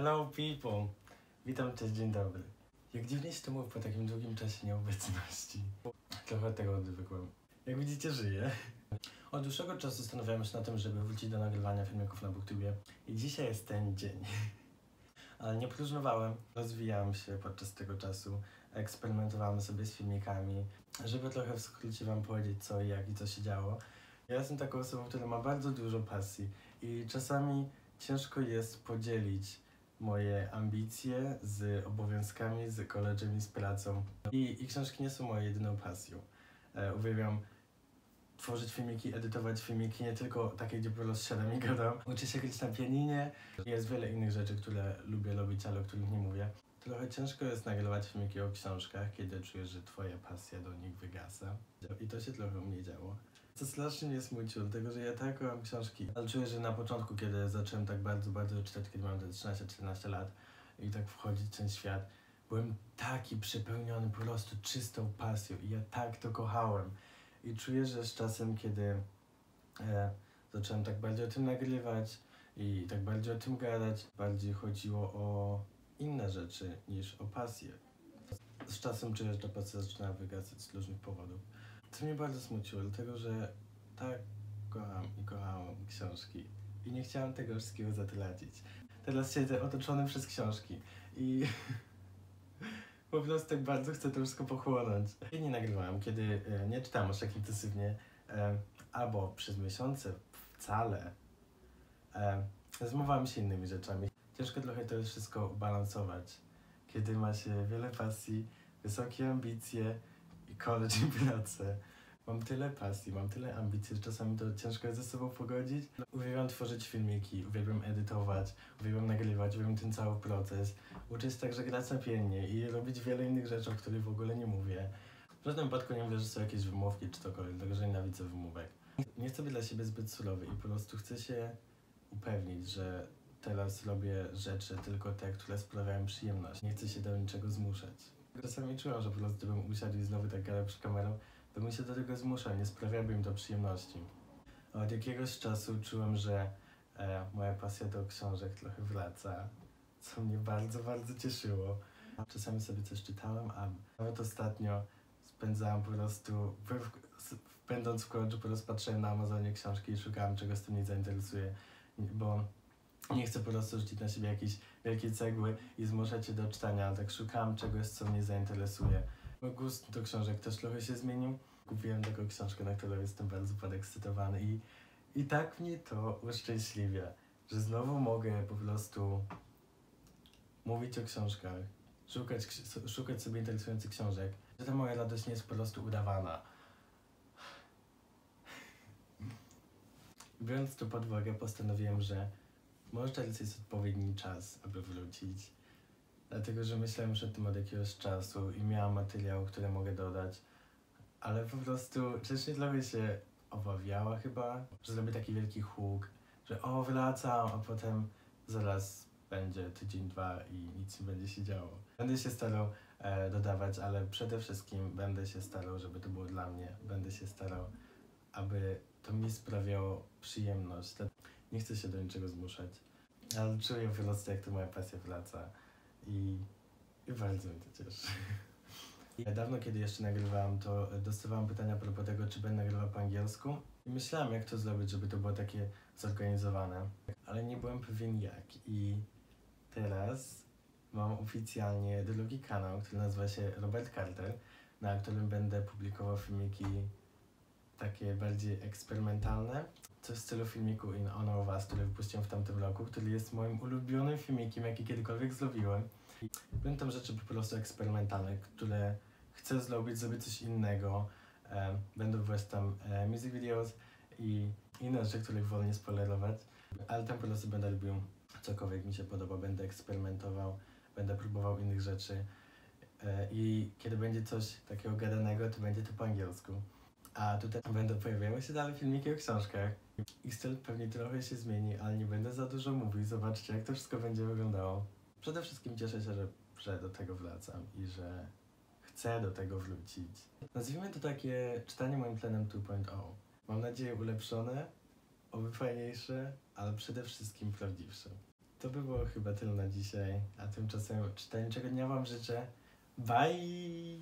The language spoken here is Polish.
Hello people! Witam, cześć, dzień dobry. Jak dziwnie się to mówi po takim długim czasie nieobecności. Trochę tego odwykłem. Jak widzicie, żyję. Od dłuższego czasu zastanawiałem się na tym, żeby wrócić do nagrywania filmików na BookTubie. I dzisiaj jest ten dzień. Ale nie próżnowałem, rozwijałem się podczas tego czasu, eksperymentowałem sobie z filmikami, żeby trochę w skrócie wam powiedzieć co i jak i co się działo. Ja jestem taką osobą, która ma bardzo dużo pasji i czasami ciężko jest podzielić moje ambicje z obowiązkami, z college'em i z pracą. I, I książki nie są moją jedyną pasją. E, uwielbiam tworzyć filmiki, edytować filmiki, nie tylko takie, gdzie po prostu siadam i gadam. Uczę się grać na pianinie. Jest wiele innych rzeczy, które lubię robić, ale o których nie mówię. Trochę ciężko jest nagrywać filmiki o książkach, kiedy czujesz, że twoja pasja do nich wygasa. I to się trochę u mnie działo. Co strasznie mnie smuciło, dlatego że ja tak kocham książki. Ale czuję, że na początku, kiedy zacząłem tak bardzo, bardzo czytać, kiedy miałem te 13-14 lat i tak wchodzić w ten świat, byłem taki przepełniony po prostu czystą pasją i ja tak to kochałem. I czuję, że z czasem, kiedy e, zacząłem tak bardziej o tym nagrywać i tak bardziej o tym gadać, bardziej chodziło o inne rzeczy niż o pasję. Z czasem że ta pasja zaczyna wygasać z różnych powodów. Co mnie bardzo smuciło, dlatego że tak kocham i kochałam książki i nie chciałam tego wszystkiego zatracić. Teraz siedzę otoczony przez książki i po prostu tak bardzo chcę to wszystko pochłonąć. Nie nagrywałem, kiedy e, nie czytałem aż tak intensywnie, e, albo przez miesiące wcale. E, zmywałem się innymi rzeczami. Ciężko trochę to już wszystko balansować, kiedy ma się wiele pasji, wysokie ambicje i college i pracę. Mam tyle pasji, mam tyle ambicji, że czasami to ciężko jest ze sobą pogodzić. Uwielbiam tworzyć filmiki, uwielbiam edytować, uwielbiam nagrywać, uwielbiam ten cały proces. Się także grać na pięnie i robić wiele innych rzeczy, o których w ogóle nie mówię. W żadnym wypadku nie mówię, że są jakieś wymówki czy cokolwiek, dlatego że nienawidzę wymówek. Nie chcę być dla siebie zbyt surowy i po prostu chcę się upewnić, że teraz robię rzeczy tylko te, które sprawiają przyjemność. Nie chcę się do niczego zmuszać. Czasami czułem, że po prostu bym usiadł i znowu tak gadał przy kamerą, to bym się do tego zmuszał, nie sprawiałby im to przyjemności. Od jakiegoś czasu czułem, że e, moja pasja do książek trochę wraca, co mnie bardzo, bardzo cieszyło. Czasami sobie coś czytałem, a nawet ostatnio spędzałem po prostu, będąc w końcu, po prostu patrzyłem na Amazonie książki i szukałem czegoś, co mnie zainteresuje, bo nie chcę po prostu rzucić na siebie jakieś wielkie cegły i zmuszać się do czytania, tak szukałem czegoś, co mnie zainteresuje. Mój gust do książek też trochę się zmienił. Kupiłem taką książkę, na którą jestem bardzo podekscytowany i, i tak mnie to uszczęśliwia, że znowu mogę po prostu mówić o książkach, szukać, szukać sobie interesujących książek, że ta moja radość nie jest po prostu udawana. Biorąc to pod uwagę, postanowiłem, że może teraz jest odpowiedni czas, aby wrócić. Dlatego, że myślałem już o tym od jakiegoś czasu i miałam materiał, który mogę dodać, ale po prostu wcześniej trochę się obawiała chyba, że zrobię taki wielki huk, że o, wracam, a potem zaraz będzie tydzień, dwa i nic nie będzie się działo. Będę się starał e, dodawać, ale przede wszystkim będę się starał, żeby to było dla mnie. Będę się starał, aby to mi sprawiało przyjemność. Nie chcę się do niczego zmuszać, ale czuję po prostu, jak to moja pasja wraca i, i bardzo mnie to cieszy. Dawno, kiedy jeszcze nagrywałem, to dostawałem pytania propos tego, czy będę nagrywał po angielsku. I myślałem, jak to zrobić, żeby to było takie zorganizowane, ale nie byłem pewien jak. I teraz mam oficjalnie drugi kanał, który nazywa się Robert Carter, na którym będę publikował filmiki takie bardziej eksperymentalne. Coś w stylu filmiku In Honor of Us, który wypuściłem w tamtym roku, który jest moim ulubionym filmikiem, jaki kiedykolwiek zrobiłem. Będą tam rzeczy po prostu eksperymentalne, które chcę zrobić, zrobić coś innego. E, będą właśnie tam e, music videos i inne rzeczy, których wolę nie spoilerować. Ale tam po prostu będę robił cokolwiek mi się podoba, będę eksperymentował, będę próbował innych rzeczy. E, I kiedy będzie coś takiego gadanego, to będzie to po angielsku. A tutaj będą pojawiały się dalej filmiki o książkach. Ich styl pewnie trochę się zmieni, ale nie będę za dużo mówił. Zobaczcie, jak to wszystko będzie wyglądało. Przede wszystkim cieszę się, że, że do tego wracam i że chcę do tego wrócić. Nazwijmy to takie czytanie moim plenem 2.0. Mam nadzieję ulepszone, oby fajniejsze, ale przede wszystkim prawdziwsze. to by było chyba tyle na dzisiaj. A tymczasem czytelniczego dnia Wam życzę. Bye!